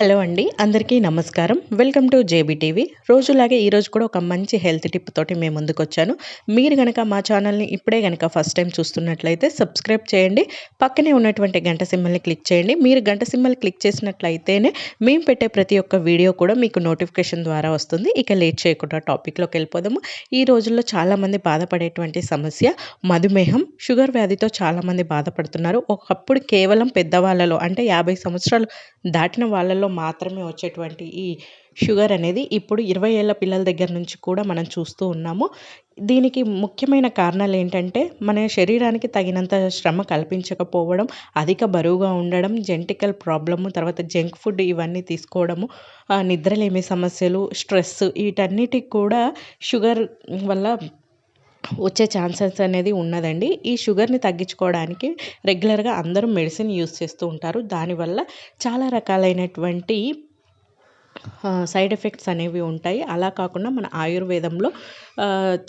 Hello అండి అందరికీ నమస్కారం. Welcome to JB TV. రోజులాగే ఈరోజు కూడా ఒక మంచి హెల్త్ టిప్ తోటి మేము ముందుకు వచ్చాను మీరు కనుక మా ఛానల్ని ఇప్పుడే కనుక ఫస్ట్ టైం చూస్తున్నట్లయితే సబ్స్క్రైబ్ చేయండి. పక్కనే ఉన్నటువంటి గంట సింబల్ని క్లిక్ చేయండి. మీరు గంట సింబల్ క్లిక్ చేసినట్లయితేనే మేము పెట్టే ప్రతి ఒక్క వీడియో కూడా మీకు నోటిఫికేషన్ ద్వారా వస్తుంది. ఇక లేట్ చేయకుండా టాపిక్లోకి వెళ్ళిపోదాము. ఈ రోజుల్లో చాలామంది బాధపడేటువంటి సమస్య మధుమేహం. షుగర్ వ్యాధితో చాలామంది బాధపడుతున్నారు. ఒకప్పుడు కేవలం పెద్దవాళ్ళలో అంటే యాభై సంవత్సరాలు దాటిన వాళ్ళలో మాత్రమే వచ్చేటువంటి ఈ షుగర్ అనేది ఇప్పుడు ఇరవై ఏళ్ళ పిల్లల దగ్గర నుంచి కూడా మనం చూస్తూ ఉన్నాము. దీనికి ముఖ్యమైన కారణాలు ఏంటంటే మన శరీరానికి తగినంత శ్రమ కల్పించకపోవడం అధిక బరువుగా ఉండడం జెంటికల్ ప్రాబ్లము తర్వాత జంక్ ఫుడ్ ఇవన్నీ తీసుకోవడము నిద్రలేమి సమస్యలు స్ట్రెస్ వీటన్నిటికి కూడా షుగర్ వల్ల వచ్చే ఛాన్సెస్ అనేది ఉన్నదండి. ఈ షుగర్ని తగ్గించుకోవడానికి రెగ్యులర్గా అందరూ మెడిసిన్ యూస్ చేస్తూ ఉంటారు. దానివల్ల చాలా రకాలైనటువంటి సైడ్ ఎఫెక్ట్స్ అనేవి ఉంటాయి. అలా కాకుండా మన ఆయుర్వేదంలో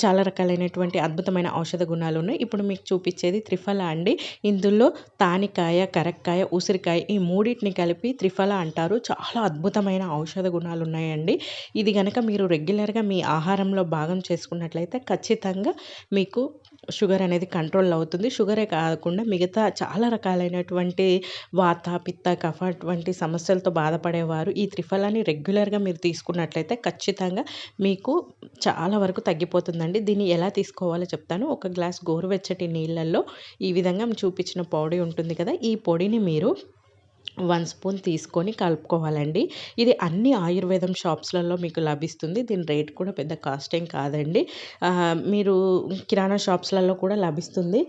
చాలా రకాలైనటువంటి అద్భుతమైన ఔషధ గుణాలు ఉన్నాయి. ఇప్పుడు మీకు చూపించేది త్రిఫల అండి. ఇందులో తానికాయ కరక్కాయ ఉసిరికాయ ఈ మూడింటిని కలిపి త్రిఫల అంటారు. చాలా అద్భుతమైన ఔషధ గుణాలు ఉన్నాయండి. ఇది కనుక మీరు రెగ్యులర్గా మీ ఆహారంలో భాగం చేసుకున్నట్లయితే ఖచ్చితంగా మీకు షుగర్ అనేది కంట్రోల్ అవుతుంది. షుగరే కాకుండా మిగతా చాలా రకాలైనటువంటి వాత పిత్త కఫ వంటి సమస్యలతో బాధపడేవారు. ఈ త్రిఫలాన్ని రెగ్యులర్గా మీరు తీసుకున్నట్లయితే ఖచ్చితంగా మీకు చాలా వరకు తగ్గిపోతుందండి. దీన్ని ఎలా తీసుకోవాలో చెప్తాను. ఒక గ్లాస్ గోరువెచ్చటి నీళ్ళల్లో ఈ విధంగా చూపించిన పొడి ఉంటుంది కదా ఈ పొడిని మీరు వన్ స్పూన్ తీసుకొని కలుపుకోవాలండి. ఇది అన్ని ఆయుర్వేదం షాప్స్లలో మీకు లభిస్తుంది. దీని రేట్ కూడా పెద్ద కాస్ట్ ఏం కాదండి. మీరు కిరాణా షాప్స్లలో కూడా లభిస్తుంది.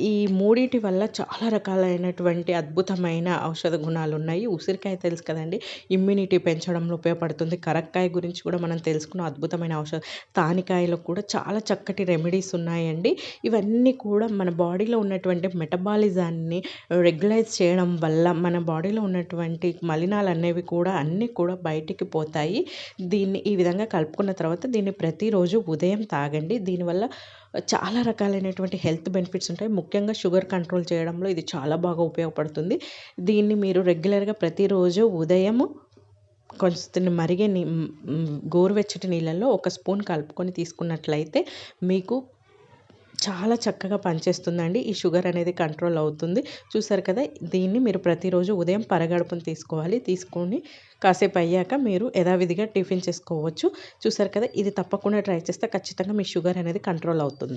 ఈ మూడింటి వల్ల చాలా రకాలైనటువంటి అద్భుతమైన ఔషధ గుణాలు ఉన్నాయి. ఉసిరికాయ తెలుసు కదండి? ఇమ్యూనిటీ పెంచడంలో ఉపయోగపడుతుంది. కరక్కాయ గురించి కూడా మనం తెలుసుకున్న అద్భుతమైన ఔషధం. తానికాయలో కూడా చాలా చక్కటి రెమెడీస్ ఉన్నాయండి. ఇవన్నీ కూడా మన బాడీలో ఉన్నటువంటి మెటబాలిజాన్ని రెగ్యులైజ్ చేయడం వల్ల మన బాడీలో ఉన్నటువంటి మలినాలు అనేవి కూడా అన్నీ కూడా బయటికి పోతాయి. దీన్ని ఈ విధంగా కలుపుకున్న తర్వాత దీన్ని ప్రతిరోజు ఉదయం తాగండి. దీనివల్ల చాలా రకాలైనటువంటి హెల్త్ బెనిఫిట్స్ ఉంటాయి. ముఖ్యంగా షుగర్ కంట్రోల్ చేయడంలో ఇది చాలా బాగా ఉపయోగపడుతుంది. దీన్ని మీరు రెగ్యులర్గా ప్రతిరోజు ఉదయము కొంచెం మరిగే నీ గోరువెచ్చటి నీళ్ళల్లో ఒక స్పూన్ కలుపుకొని తీసుకున్నట్లయితే మీకు చాలా చక్కగా పనిచేస్తుందండి. ఈ షుగర్ అనేది కంట్రోల్ అవుతుంది. చూసారు కదా దీన్ని మీరు ప్రతిరోజు ఉదయం పరగడుపును తీసుకోవాలి. తీసుకొని కాసేపు అయ్యాక మీరు యథావిధిగా టిఫిన్ చేసుకోవచ్చు. చూసారు కదా ఇది తప్పకుండా ట్రై చేస్తే ఖచ్చితంగా మీ షుగర్ అనేది కంట్రోల్ అవుతుంది.